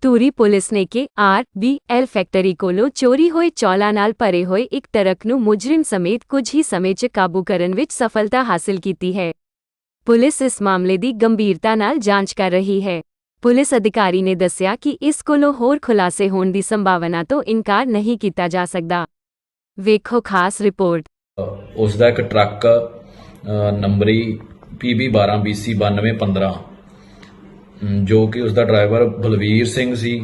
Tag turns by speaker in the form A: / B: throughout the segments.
A: Dhuri police ਨੇ K R B L factory ਕੋਲੋਂ ਚੋਰੀ ਹੋਏ ਚੌਲਾਂ ਨਾਲ ਭਰੇ ਹੋਏ ਇੱਕ ਟਰੱਕ ਨੂੰ ਮੁਜਰਮ ਸਮੇਤ ਕੁਝ ਹੀ ਸਮੇਂ 'ਚ ਕਾਬੂ ਕਰਨ ਵਿੱਚ ਸਫਲਤਾ ਹਾਸਲ ਕੀਤੀ ਹੈ। ਪੁਲਿਸ ਇਸ ਮਾਮਲੇ ਦੀ ਗੰਭੀਰਤਾ ਨਾਲ ਜਾਂਚ ਕਰ ਰਹੀ ਹੈ। ਪੁਲਿਸ ਅਧਿਕਾਰੀ ਨੇ ਦੱਸਿਆ ਕਿ ਇਸ ਕੋਲੋਂ ਹੋਰ ਖੁਲਾਸੇ ਹੋਣ ਦੀ ਸੰਭਾਵਨਾ ਤੋਂ ਇਨਕਾਰ ਨਹੀਂ ਕੀਤਾ ਜਾ ਸਕਦਾ। ਵੇਖੋ ਖਾਸ ਰਿਪੋਰਟ।
B: ਉਸ ਦਾ ਇੱਕ ਟਰੱਕ ਅ, ਨੰਬਰੀ PB12BC 9215 ਜੋ ਕਿ ਉਸ ਦਾ ਡਰਾਈਵਰ ਬਲਵੀਰ ਸਿੰਘ ਸੀ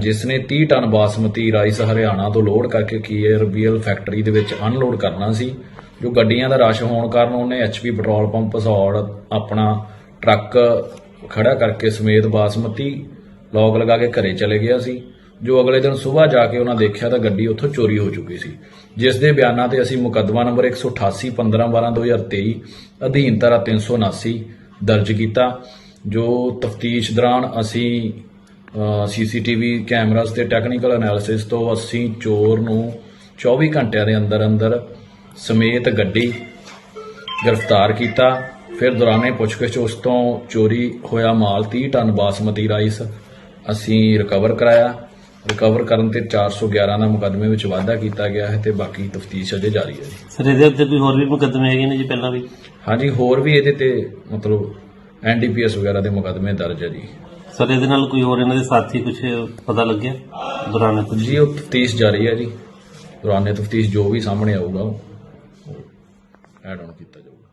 B: ਜਿਸ ਨੇ 30 ਟਨ ਬਾਸਮਤੀ ਰਾਈਸ ਹਰਿਆਣਾ ਤੋਂ ਲੋਡ ਕਰਕੇ ਕੀਅਰਬੀਐਲ ਫੈਕਟਰੀ ਦੇ ਵਿੱਚ ਅਨਲੋਡ ਕਰਨਾ ਸੀ, ਜੋ ਗੱਡੀਆਂ ਦਾ ਰਸ਼ ਹੋਣ ਕਾਰਨ ਉਹਨੇ ਐਚਪੀ ਪੈਟਰੋਲ ਪੰਪ ਸੌੜ ਆਪਣਾ ਟਰੱਕ ਖੜਾ ਕਰਕੇ ਸਮੇਤ ਬਾਸਮਤੀ ਲੋਕ ਲਗਾ ਕੇ ਘਰੇ ਚਲੇ ਗਿਆ ਸੀ, ਜੋ ਅਗਲੇ ਦਿਨ ਸਵੇਰ ਜਾ ਕੇ ਉਹਨਾਂ ਦੇਖਿਆ ਤਾਂ ਗੱਡੀ ਉੱਥੋਂ ਚੋਰੀ ਹੋ ਚੁੱਕੀ ਸੀ। ਜਿਸ ਦੇ ਬਿਆਨਾਂ ਤੇ ਅਸੀਂ ਮੁਕੱਦਮਾ ਨੰਬਰ 188 15 12 2023 ਅਧੀਨ ਧਾਰਾ 379 ਦਰਜ ਕੀਤਾ। ਜੋ ਤਫਤੀਸ਼ ਦੌਰਾਨ ਅਸੀਂ ਸੀਸੀਟੀਵੀ ਕੈਮਰਾਸ ਤੇ ਟੈਕਨੀਕਲ ਐਨਾਲਿਸਿਸ ਤੋਂ ਅਸੀਂ ਚੋਰ ਨੂੰ 24 ਘੰਟਿਆਂ ਦੇ ਅੰਦਰ ਅੰਦਰ ਸਮੇਤ ਗੱਡੀ ਗ੍ਰਿਫਤਾਰ ਕੀਤਾ। ਫਿਰ ਦੌਰਾਨੇ ਪੁੱਛਗਿੱਛ ਉਸ ਤੋਂ ਚੋਰੀ ਹੋਇਆ ਮਾਲ 30 ਟਨ ਬਾਸਮਤੀ ਰਾਈਸ ਅਸੀਂ ਰਿਕਵਰ ਕਰਾਇਆ। ਰਿਕਵਰ ਕਰਨ ਤੇ 411 ਦਾ ਮੁਕੱਦਮੇ ਵਿੱਚ ਵਾਧਾ ਕੀਤਾ ਗਿਆ ਹੈ ਤੇ ਬਾਕੀ ਤਫਤੀਸ਼ ਅਜੇ ਜਾਰੀ ਹੈ ਜੀ।
C: ਸਰ ਇਹਦੇ ਉੱਤੇ ਕੋਈ ਹੋਰ ਵੀ ਮੁਕੱਦਮੇ ਹੈਗੇ ਨੇ ਜੀ ਪਹਿਲਾਂ ਵੀ?
B: ਹਾਂਜੀ ਹੋਰ ਵੀ ਇਹਦੇ ਤੇ ਮਤਲਬ ਐਨਡੀਪੀਐਸ ਵਗੈਰਾ ਦੇ ਮੁਕੱਦਮੇ ਦਰਜ ਹੈ ਜੀ।
C: ਸਰ ਇਹਦੇ ਨਾਲ ਕੋਈ ਹੋਰ ਇਹਨਾਂ ਦੇ ਸਾਥੀ ਕੁਝ ਪਤਾ ਲੱਗਿਆ? ਦੌਰਾਨ
B: ਜੀ ਉਹ ਤਫਤੀਸ਼ ਜਾਰੀ ਹੈ ਜੀ। ਦੌਰਾਨੇ ਤਫਤੀਸ਼ ਜੋ ਵੀ ਸਾਹਮਣੇ ਆਊਗਾ ਉਹ ਐਡ ਆਨ ਕੀਤਾ ਜਾਊਗਾ।